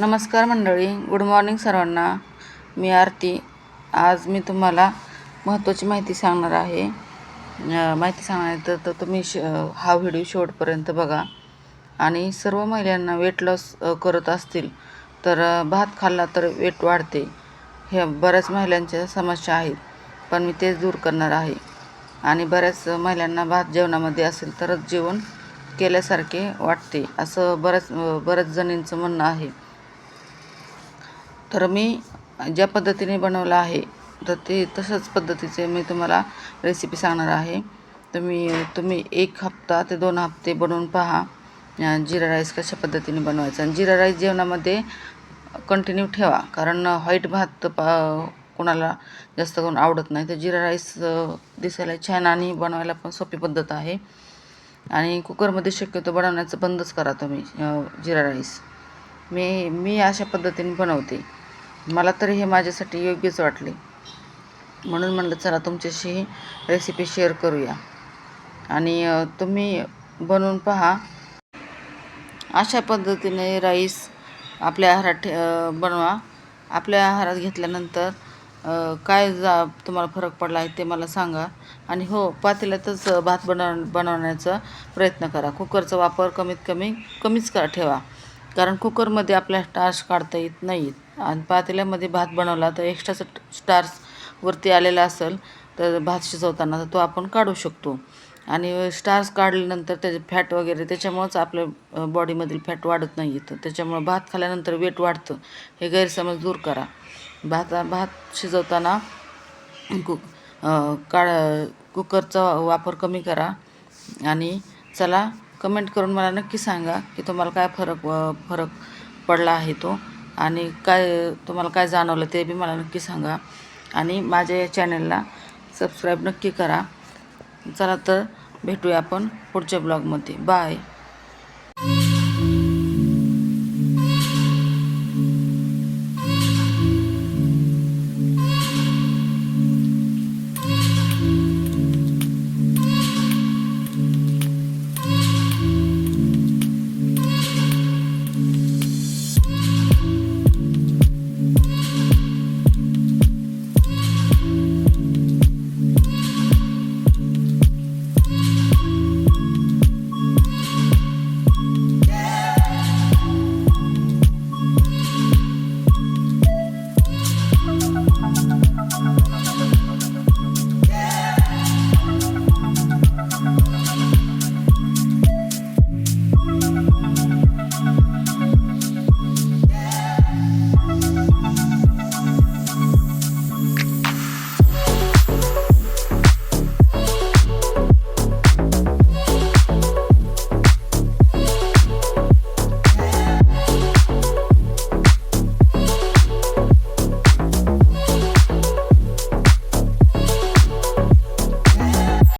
नमस्कार मंडळी good morning सर्वांना. मी आरती. आज मी तुम्हाला महत्त्वाची माहिती सांगणार आहे. माहिती सांगणार आहे तर तर तुम्ही श हा व्हिडिओ शेवटपर्यंत बघा. आणि सर्व महिलांना वेट लॉस करत असतील तर भात खाल्ला तर वेट वाढते. ह्या बऱ्याच महिलांच्या समस्या आहेत पण मी तेच दूर करणार आहे. आणि बऱ्याच महिलांना भात जेवणामध्ये असेल तरच जेवण केल्यासारखे वाटते असं बऱ्याच बऱ्याच जणींचं म्हणणं आहे. तर मी ज्या पद्धतीने बनवलं आहे तर ते तशाच पद्धतीचे मी तुम्हाला रेसिपी सांगणार आहे. तुम्ही तुम्ही एक हप्ता ते दोन हप्ते बनवून पहा. जिरा राईस कशा पद्धतीने बनवायचा आणि जिरा राईस जेवणामध्ये कंटिन्यू ठेवा कारण व्हाईट भात पा कोणाला जास्त करून आवडत नाही. तर जिरा राईस दिसायला छान आणि बनवायला पण सोपी पद्धत आहे. आणि कुकरमध्ये शक्यतो बनवण्याचं बंदच करा तुम्ही जिरा राईस. मी मी अशा पद्धतीने बनवते. मला तरी हे माझ्यासाठी योग्यच वाटले. म्हणून म्हणलं चला तुमच्याशी रेसिपी शेअर करूया. आणि तुम्ही बनवून पहा. अशा पद्धतीने राईस आपल्या आहारात ठे बनवा. आपल्या आहारात घेतल्यानंतर काय जा तुम्हाला फरक पडला आहे ते मला सांगा. आणि हो पातेल्यातच भात बनव बनवण्याचा प्रयत्न करा. कुकरचा वापर कमीत कमी कमीच करा ठेवा. कारण कुकरमध्ये आपल्या स्टार्स काढता येत नाहीत. आणि पातेल्यामध्ये भात बनवला तर एक्स्ट्राचा स्टार्स वरती आलेला असेल तर भात शिजवताना तर तो आपण काढू शकतो. आणि स्टार्स काढल्यानंतर त्याचे फॅट वगैरे त्याच्यामुळंच आपल्या बॉडीमधील फॅट वाढत नाही. येतं त्याच्यामुळं भात खाल्ल्यानंतर वेट वाढतं. हे गैरसमज दूर करा. भात भात शिजवताना कु काळ कुकरचा वापर कमी करा. आणि चला कमेंट करून मला नक्की सांगा की तुम्हाला काय फरक फरक पडला आहे तो. आणि काय तुम्हाला काय जाणवलं ते बी मला नक्की सांगा. आणि माझ्या या चॅनलला सबस्क्राईब नक्की करा. चला तर भेटूया आपण पुढच्या ब्लॉगमध्ये. बाय.